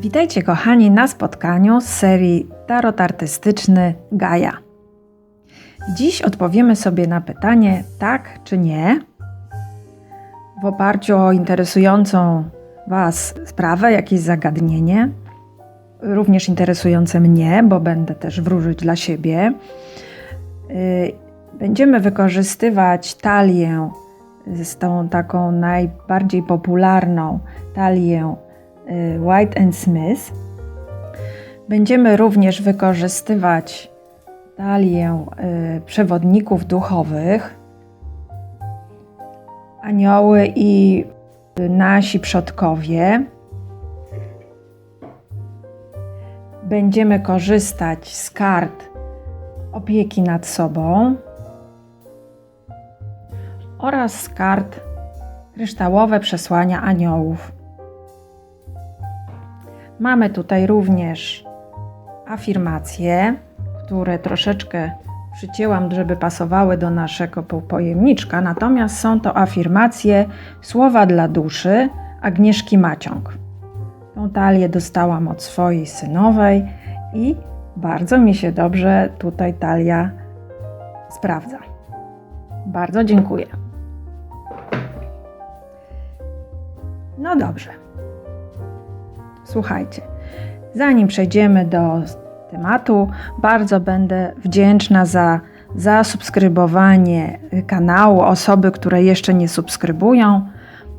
Witajcie kochani na spotkaniu z serii Tarot Artystyczny Gaja. Dziś odpowiemy sobie na pytanie tak czy nie w oparciu o interesującą Was sprawę, jakieś zagadnienie, również interesujące mnie, bo będę też wróżyć dla siebie. Y, będziemy wykorzystywać talię z tą taką najbardziej popularną talię y, White and Smith. Będziemy również wykorzystywać talię y, przewodników duchowych, anioły i nasi przodkowie. Będziemy korzystać z kart opieki nad sobą oraz z kart kryształowe przesłania aniołów. Mamy tutaj również afirmacje, które troszeczkę przycięłam, żeby pasowały do naszego pojemniczka, natomiast są to afirmacje słowa dla duszy Agnieszki Maciąg. Tą talię dostałam od swojej synowej i bardzo mi się dobrze tutaj talia sprawdza. Bardzo dziękuję. No dobrze. Słuchajcie, zanim przejdziemy do tematu, bardzo będę wdzięczna za zasubskrybowanie kanału osoby, które jeszcze nie subskrybują.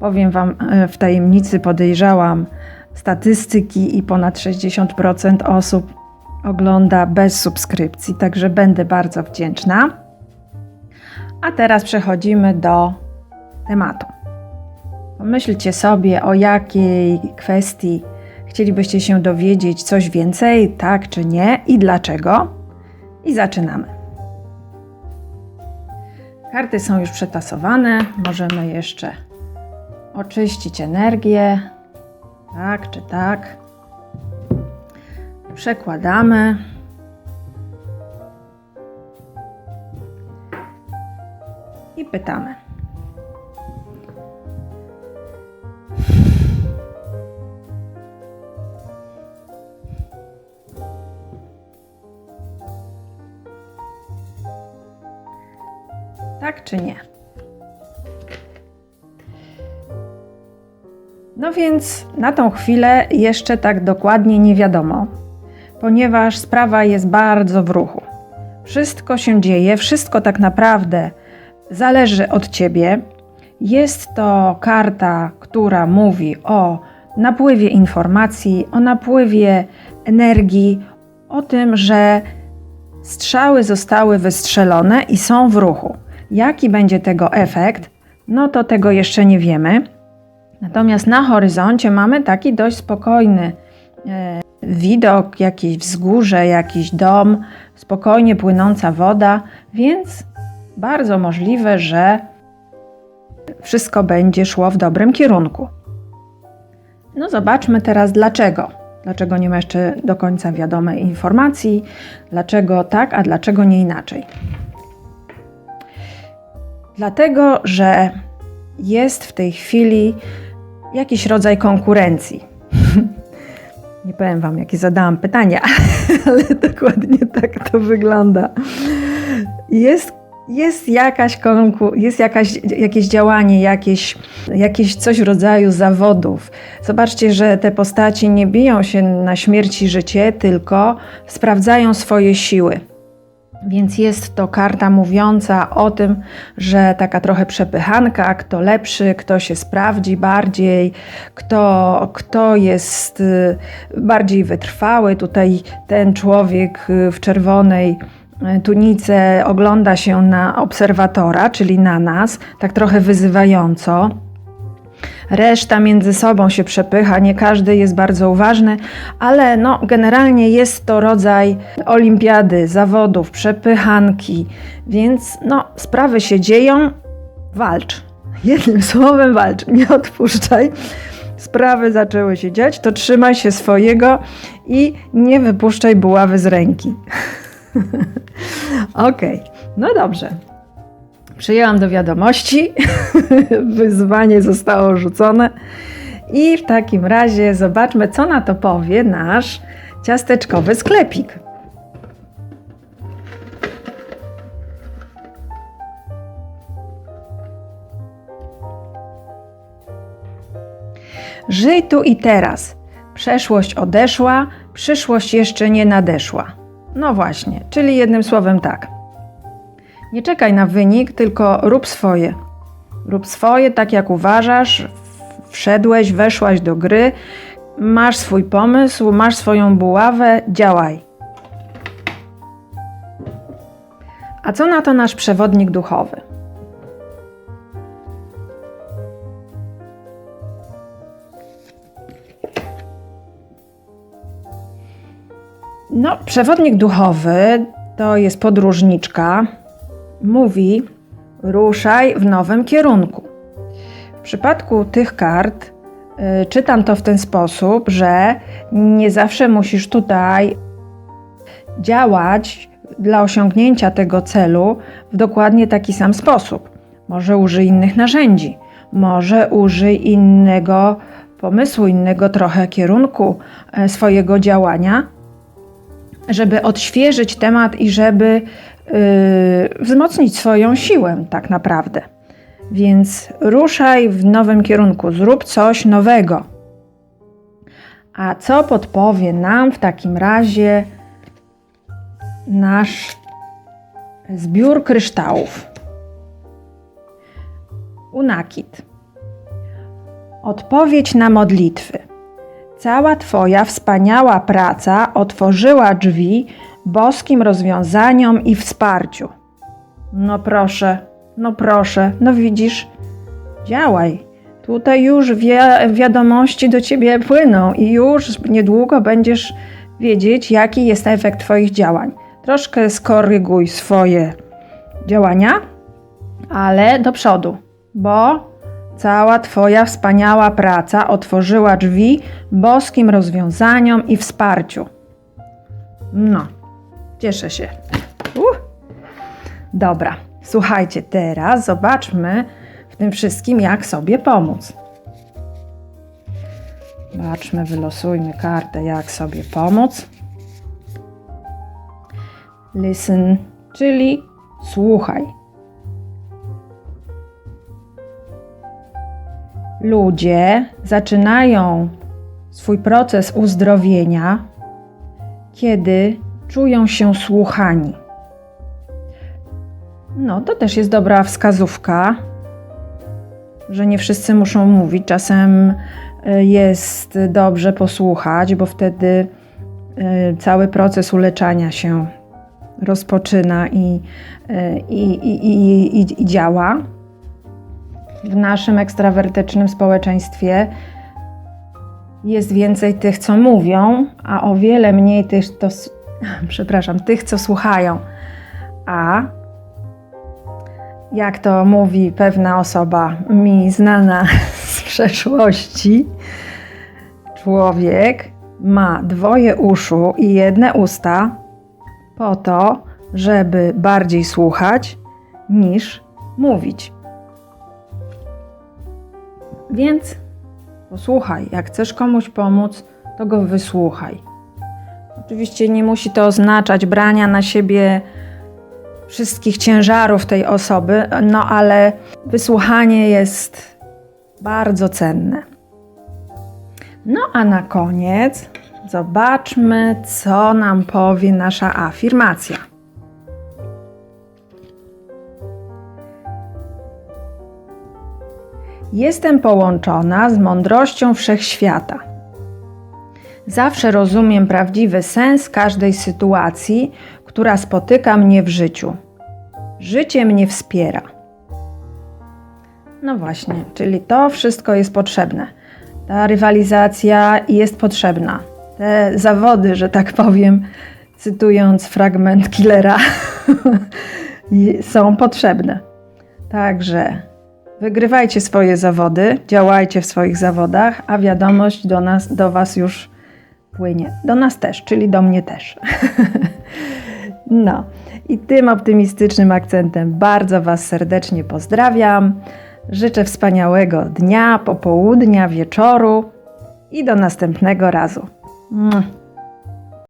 Powiem Wam, e, w tajemnicy podejrzałam statystyki i ponad 60% osób ogląda bez subskrypcji, także będę bardzo wdzięczna. A teraz przechodzimy do tematu. Pomyślcie sobie, o jakiej kwestii chcielibyście się dowiedzieć coś więcej, tak czy nie i dlaczego. I zaczynamy. Karty są już przetasowane, możemy jeszcze oczyścić energię. Tak czy tak. Przekładamy. I pytamy. Tak czy nie? No więc na tą chwilę jeszcze tak dokładnie nie wiadomo, ponieważ sprawa jest bardzo w ruchu. Wszystko się dzieje, wszystko tak naprawdę zależy od ciebie. Jest to karta, która mówi o napływie informacji, o napływie energii, o tym, że strzały zostały wystrzelone i są w ruchu. Jaki będzie tego efekt? No to tego jeszcze nie wiemy. Natomiast na horyzoncie mamy taki dość spokojny e, widok, jakieś wzgórze, jakiś dom, spokojnie płynąca woda, więc bardzo możliwe, że wszystko będzie szło w dobrym kierunku. No zobaczmy teraz dlaczego. Dlaczego nie ma jeszcze do końca wiadomej informacji, dlaczego tak, a dlaczego nie inaczej. Dlatego, że jest w tej chwili jakiś rodzaj konkurencji. Nie powiem Wam, jakie zadałam pytania, ale dokładnie tak to wygląda. Jest, jest, jakaś konkur- jest jakaś, jakieś działanie, jakieś, jakieś coś w rodzaju zawodów. Zobaczcie, że te postaci nie biją się na śmierć i życie, tylko sprawdzają swoje siły. Więc jest to karta mówiąca o tym, że taka trochę przepychanka, kto lepszy, kto się sprawdzi bardziej, kto, kto jest y, bardziej wytrwały. Tutaj ten człowiek y, w czerwonej y, tunice ogląda się na obserwatora, czyli na nas, tak trochę wyzywająco. Reszta między sobą się przepycha, nie każdy jest bardzo uważny, ale no, generalnie jest to rodzaj olimpiady, zawodów, przepychanki, więc no, sprawy się dzieją, walcz. Jednym słowem walcz, nie odpuszczaj. Sprawy zaczęły się dziać, to trzymaj się swojego i nie wypuszczaj buławy z ręki. Okej, okay. no dobrze. Przyjęłam do wiadomości, wyzwanie zostało rzucone I w takim razie zobaczmy, co na to powie nasz ciasteczkowy sklepik. Żyj tu i teraz. Przeszłość odeszła, przyszłość jeszcze nie nadeszła. No właśnie, czyli jednym słowem tak. Nie czekaj na wynik, tylko rób swoje. Rób swoje tak jak uważasz. Wszedłeś, weszłaś do gry, masz swój pomysł, masz swoją buławę, działaj. A co na to nasz przewodnik duchowy? No, przewodnik duchowy to jest podróżniczka. Mówi: ruszaj w nowym kierunku. W przypadku tych kart y, czytam to w ten sposób, że nie zawsze musisz tutaj działać dla osiągnięcia tego celu w dokładnie taki sam sposób. Może użyj innych narzędzi, może użyj innego pomysłu, innego trochę kierunku e, swojego działania, żeby odświeżyć temat i żeby wzmocnić swoją siłę, tak naprawdę. Więc ruszaj w nowym kierunku, zrób coś nowego. A co podpowie nam w takim razie nasz zbiór kryształów? Unakit. Odpowiedź na modlitwy. Cała Twoja wspaniała praca otworzyła drzwi boskim rozwiązaniom i wsparciu. No proszę, no proszę, no widzisz, działaj. Tutaj już wi wiadomości do ciebie płyną i już niedługo będziesz wiedzieć, jaki jest efekt Twoich działań. Troszkę skoryguj swoje działania, ale do przodu, bo Cała Twoja wspaniała praca otworzyła drzwi boskim rozwiązaniom i wsparciu. No, cieszę się. Uh. Dobra, słuchajcie, teraz zobaczmy w tym wszystkim, jak sobie pomóc. Zobaczmy, wylosujmy kartę, jak sobie pomóc. Listen, czyli słuchaj. ludzie zaczynają swój proces uzdrowienia, kiedy czują się słuchani. No, to też jest dobra wskazówka, że nie wszyscy muszą mówić. Czasem e, jest dobrze posłuchać, bo wtedy e, cały proces uleczania się rozpoczyna i, e, i, i, i, i działa w naszym ekstrawertycznym społeczeństwie jest więcej tych, co mówią, a o wiele mniej tych, przepraszam, tych, co słuchają. A jak to mówi pewna osoba mi znana z przeszłości, człowiek ma dwoje uszu i jedne usta po to, żeby bardziej słuchać niż mówić. Więc posłuchaj, jak chcesz komuś pomóc, to go wysłuchaj. Oczywiście nie musi to oznaczać brania na siebie wszystkich ciężarów tej osoby, no ale wysłuchanie jest bardzo cenne. No a na koniec zobaczmy, co nam powie nasza afirmacja. Jestem połączona z mądrością wszechświata. Zawsze rozumiem prawdziwy sens każdej sytuacji, która spotyka mnie w życiu. Życie mnie wspiera. No właśnie, czyli to wszystko jest potrzebne. Ta rywalizacja jest potrzebna. Te zawody, że tak powiem, cytując fragment Killera, są potrzebne. Także Wygrywajcie swoje zawody, działajcie w swoich zawodach, a wiadomość do nas, do Was już płynie. Do nas też, czyli do mnie też. no i tym optymistycznym akcentem bardzo Was serdecznie pozdrawiam. Życzę wspaniałego dnia, popołudnia, wieczoru i do następnego razu.